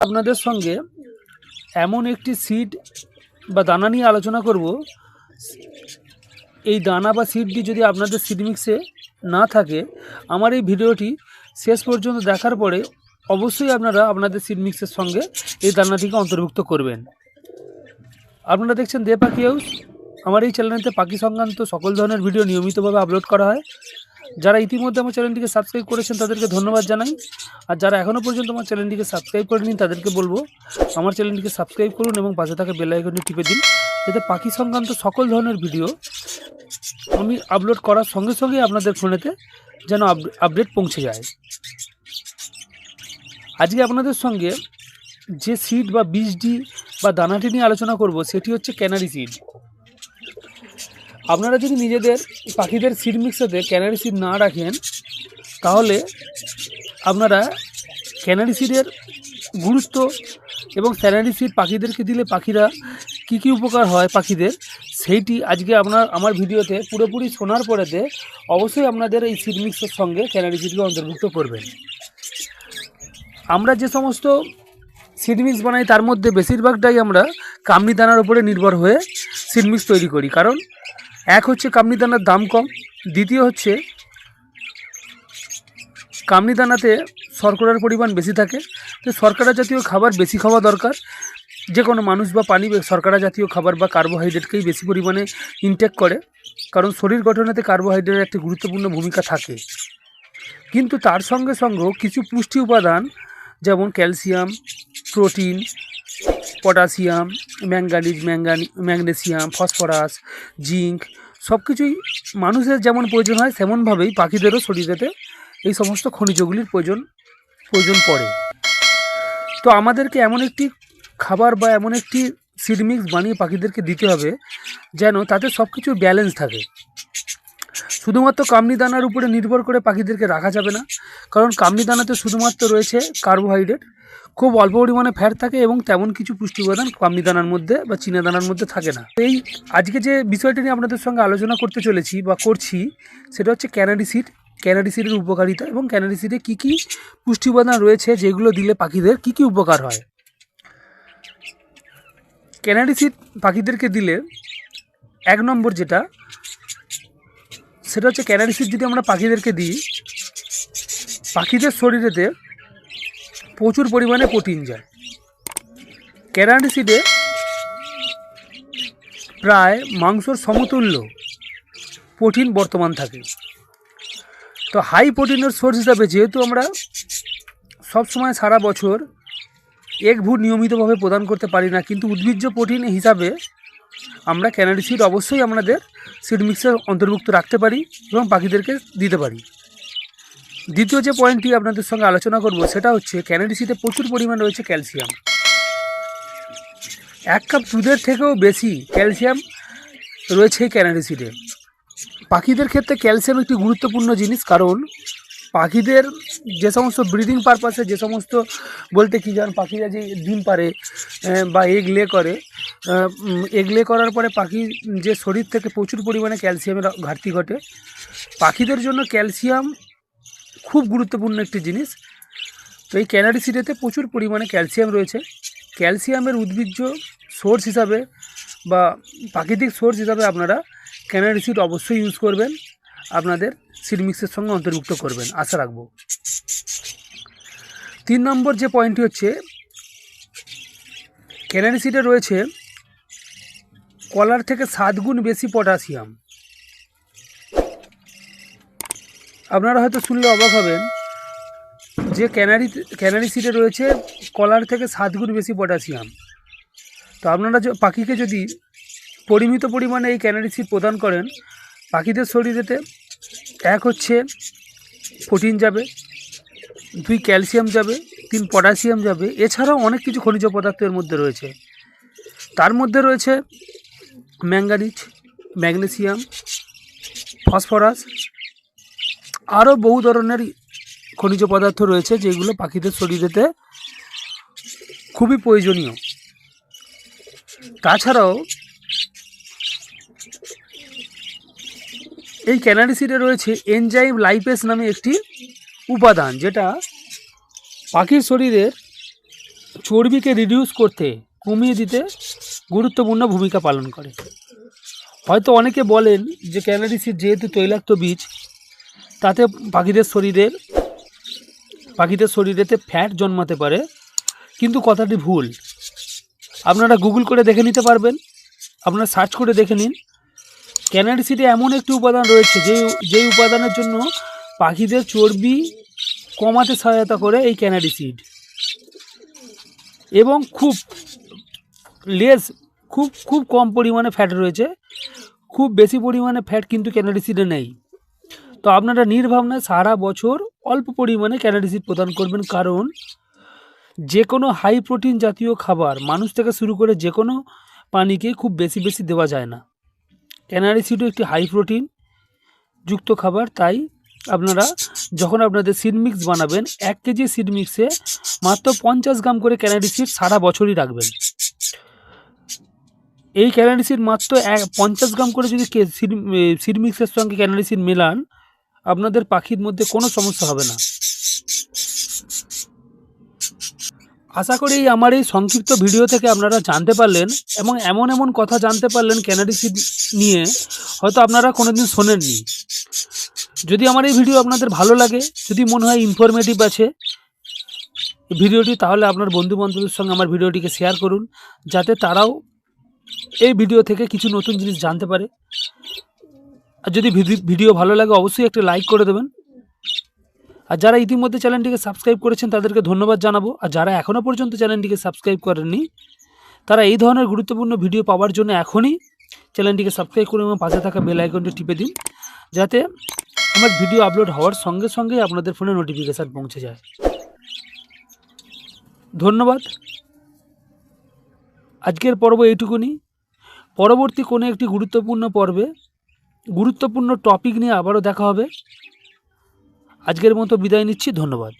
আপনাদের সঙ্গে এমন একটি সিড বা দানা নিয়ে আলোচনা করব। এই দানা বা সিডটি যদি আপনাদের সিড মিক্সে না থাকে, আমার এই ভিডিওটি শেষ পর্যন্ত দেখার পরে অবশ্যই আপনারা আপনাদের সিড মিক্সের সঙ্গে এই দানাটিকে অন্তর্ভুক্ত করবেন। আপনারা দেখছেন দে পাখি হাউস। আমার এই চ্যানেলটিতে পাখি সংক্রান্ত সকল ধরনের ভিডিও নিয়মিতভাবে আপলোড করা হয়। যারা ইতিমধ্যে আমার চ্যানেলটিকে সাবস্ক্রাইব করেছেন, তাদেরকে ধন্যবাদ জানাই। আর যারা এখনও পর্যন্ত আমার চ্যানেলটিকে সাবস্ক্রাইব করেনি তাদেরকে বলব, আমার চ্যানেলটিকে সাবস্ক্রাইব করুন এবং পাশে থাকা বেল আইকনটি টিপে দিন, যাতে পাখি সংক্রান্ত সকল ধরনের ভিডিও আমি আপলোড করার সঙ্গে সঙ্গে আপনাদের ফোনেতে যেন আপডেট পৌঁছে যায়। আজকে আপনাদের সঙ্গে যে সিড বা বীজটি বা দানাটি নিয়ে আলোচনা করব, সেটি হচ্ছে ক্যানারি সিড আপনারা যদি নিজেদের পাখিদের সিড মিক্সাতে ক্যানারি সিড না রাখেন, তাহলে আপনারা ক্যানারি সিডের গুরুত্ব এবং ক্যানারি সিড পাখিদেরকে দিলে পাখিরা কী কী উপকার হয় পাখিদের, সেইটি আজকে আপনার, আমার ভিডিওতে পুরোপুরি শোনার পরেতে অবশ্যই আপনাদের এই সিড মিক্সের সঙ্গে ক্যানারি সিডকে অন্তর্ভুক্ত করবেন। আমরা যে সমস্ত সিড মিক্স বানাই, তার মধ্যে বেশিরভাগটাই আমরা কামনি দানার উপরে নির্ভর হয়ে সিড মিক্স তৈরি করি। কারণ এক হচ্ছে কামনি দানার দাম কম, দ্বিতীয় হচ্ছে কামনি দানাতে শর্করার পরিমাণ বেশি থাকে। তো শর্করা জাতীয় খাবার বেশি খাওয়া দরকার। যে কোনো মানুষ বা পানি শর্করা জাতীয় খাবার বা কার্বোহাইড্রেটকেই বেশি পরিমাণে ইনটেক করে, কারণ শরীর গঠনেতে কার্বোহাইড্রেটের একটি গুরুত্বপূর্ণ ভূমিকা থাকে। কিন্তু তার সঙ্গে সঙ্গেও কিছু পুষ্টি উপাদান, যেমন ক্যালসিয়াম, প্রোটিন পটাশিয়াম ম্যাঙ্গানিজ ম্যাঙ্গানি ম্যাগনেসিয়াম, ফসফরাস, জিঙ্ক সব কিছুই মানুষের যেমন প্রয়োজন হয় তেমনভাবেই পাখিদেরও শরীরেতে এই সমস্ত খনিজগুলির প্রয়োজন প্রয়োজন পড়ে। তো আমাদেরকে এমন একটি খাবার বা এমন একটি সিড মিক্স বানিয়ে পাখিদেরকে দিতে হবে, যেন তাতে সব কিছু ব্যালেন্স থাকে। শুধুমাত্র কামনি দানার উপরে নির্ভর করে পাখিদেরকে রাখা যাবে না, কারণ কামনি দানাতে শুধুমাত্র রয়েছে কার্বোহাইড্রেট। খুব অল্প পরিমাণে ফ্যাট থাকে এবং তেমন কিছু পুষ্টি উপাদান কামনি দানার মধ্যে বা চীনা দানার মধ্যে থাকে না। এই আজকে যে বিষয়টি নিয়ে আপনাদের সঙ্গে আলোচনা করতে চলেছি বা করছি, সেটা হচ্ছে ক্যানাডি সিড ক্যানাডি সিডের উপকারিতা এবং ক্যানাডি সিডে কী কী পুষ্টি উপাদান রয়েছে যেগুলো দিলে পাখিদের কী কী উপকার হয়? ক্যানাডি সিড পাখিদেরকে দিলে এক নম্বর যেটা সেটা হচ্ছে ক্যানাডি সিড যদি আমরা পাখিদেরকে দিই, পাখিদের শরীরেতে প্রচুর পরিমাণে প্রোটিন যায়। ক্যানাডি সিডে প্রায় মাংসর সমতুল্য প্রোটিন বর্তমান থাকে। তো হাই প্রোটিনের সোর্স হিসাবে যেহেতু আমরা সব সময় সারা বছর এক ভুট নিয়মিতভাবে প্রদান করতে পারি না, কিন্তু উদ্ভিজ্জ প্রোটিন হিসাবে আমরা ক্যানাডি সিড অবশ্যই আমাদের সিড মিক্সের অন্তর্ভুক্ত রাখতে পারি এবং পাখিদেরকে দিতে পারি। দ্বিতীয় যে পয়েন্টটি আপনাদের সঙ্গে আলোচনা করব, সেটা হচ্ছে ক্যানাডি সিডে প্রচুর পরিমাণ রয়েছে ক্যালসিয়াম এক কাপ দুধের থেকেও বেশি ক্যালসিয়াম রয়েছে এই ক্যানাডি সিডে পাখিদের ক্ষেত্রে ক্যালসিয়াম একটি গুরুত্বপূর্ণ জিনিস, কারণ পাখিদের যে সমস্ত ব্রিদিং পারপাসে যে সমস্ত বলতে কি যেমন পাখিরা যে ডিম পারে বা এগ লে করে এগ লে করার পরে পাখি যে শরীর থেকে প্রচুর পরিমাণে ক্যালসিয়ামের ঘাটতি ঘটে। পাখিদের জন্য ক্যালসিয়াম খুব গুরুত্বপূর্ণ একটি জিনিস। তো এই ক্যানারি সিডেতে প্রচুর পরিমাণে ক্যালসিয়াম রয়েছে। ক্যালসিয়ামের উদ্ভিজ্জ সোর্স হিসাবে বা প্রাকৃতিক সোর্স হিসাবে আপনারা ক্যানারি সিড অবশ্যই ইউজ করবেন। আপনাদের সিড মিক্সের সঙ্গে অন্তর্ভুক্ত করবেন, আশা রাখব। তিন নম্বর যে পয়েন্টটি হচ্ছে ক্যানারি সিডে রয়েছে কলার থেকে সাত গুণ বেশি পটাশিয়াম। আপনারা হয়তো শুনলে অবাক হবেন যে ক্যানারি ক্যানারি সিডে রয়েছে কলার থেকে সাত গুণ বেশি পটাশিয়াম। তো আপনারা পাখিকে যদি পরিমিত পরিমাণে এই ক্যানারি সিড প্রদান করেন পাখিদের শরীরেতে এক হচ্ছে প্রোটিন যাবে, দুই ক্যালসিয়াম যাবে, তিন পটাশিয়াম যাবে। এছাড়াও অনেক কিছু খনিজ পদার্থ এর মধ্যে রয়েছে। তার মধ্যে রয়েছে ম্যাঙ্গানিজ, ম্যাগনেসিয়াম, ফসফরাস। আরও বহু ধরনের খনিজ পদার্থ রয়েছে যেগুলো পাখিদের শরীরেতে খুবই প্রয়োজনীয়। তাছাড়াও এই ক্যানারি সিডে রয়েছে এনজাইম লাইপেস নামে একটি উপাদান, যেটা পাখির শরীরের চর্বিকে রিডিউস করতে, কমিয়ে দিতে গুরুত্বপূর্ণ ভূমিকা পালন করে। হয়তো অনেকে বলেন যে ক্যানাডিসির যেহেতু তৈলাক্ত বীজ, তাতে পাখিদের শরীরের পাখিদের শরীরেতে ফ্যাট জন্মাতে পারে, কিন্তু কথাটি ভুল। আপনারা গুগল করে দেখে নিতে পারবেন, আপনারা সার্চ করে দেখে নিন। ক্যানাডিসিডে এমন একটি উপাদান রয়েছে যে, যেই উপাদানের জন্য পাখিদের চর্বি কমাতে সহায়তা করে এই ক্যানাডিসিড এবং খুব লেস খুব খুব কম পরিমাণে ফ্যাট রয়েছে। খুব বেশি পরিমাণে ফ্যাট কিন্তু ক্যানাডিসিডে নেই। তো আপনারা নির্ভাবনায় সারা বছর অল্প পরিমাণে ক্যানাডিসিড প্রদান করবেন কারণ যে কোনো হাই প্রোটিন জাতীয় খাবার মানুষ থেকে শুরু করে যে কোনো পানিকে খুব বেশি বেশি দেওয়া যায় না। ক্যানাডিসিডও একটি হাই প্রোটিন যুক্ত খাবার, তাই আপনারা যখন আপনাদের সিড মিক্স বানাবেন, এক কেজি সিড মিক্সে মাত্র পঞ্চাশ গ্রাম করে ক্যানাডিসিড সারা বছরই রাখবেন। এই ক্যানাডিসিড মাত্র এক, পঞ্চাশ গ্রাম করে যদি সিড সিড মিক্সের সঙ্গে ক্যানাডিসিড মেলান, আপনাদের পাখির মধ্যে কোনো সমস্যা হবে না। আশা করি আমার এই সংক্ষিপ্ত ভিডিও থেকে আপনারা জানতে পারলেন এবং এমন এমন কথা জানতে পারলেন ক্যানাডিসিড নিয়ে হয়তো আপনারা কোনোদিন শোনেননি। যদি আমার এই ভিডিও আপনাদের ভালো লাগে, যদি মনে হয় ইনফরমেটিভ আছে ভিডিওটি তাহলে আপনার বন্ধু বান্ধবদের সঙ্গে আমার ভিডিওটিকে শেয়ার করুন, যাতে তারাও এই ভিডিও থেকে কিছু নতুন জিনিস জানতে পারে। আর যদি ভিডিও ভালো লাগে, অবশ্যই একটা লাইক করে দেবেন। আর যারা ইতিমধ্যে চ্যানেলটিকে সাবস্ক্রাইব করেছেন, তাদেরকে ধন্যবাদ জানাব। আর যারা এখনও পর্যন্ত চ্যানেলটিকে সাবস্ক্রাইব করেননি, তারা এই ধরনের গুরুত্বপূর্ণ ভিডিও পাওয়ার জন্য এখনই চ্যানেলটিকে সাবস্ক্রাইব করুন এবং পাশে থাকা বেল আইকনটি টিপে দিন, যাতে আমার ভিডিও আপলোড হওয়ার সঙ্গে সঙ্গে আপনাদের ফোনে নোটিফিকেশান পৌঁছে যায়। ধন্যবাদ। আজকের পর্ব এইটুকুনি। পরবর্তী কোনো একটি গুরুত্বপূর্ণ পর্বে গুরুত্বপূর্ণ টপিক নিয়ে আবারও দেখা হবে। আজকের মতো বিদায় নিচ্ছি, ধন্যবাদ।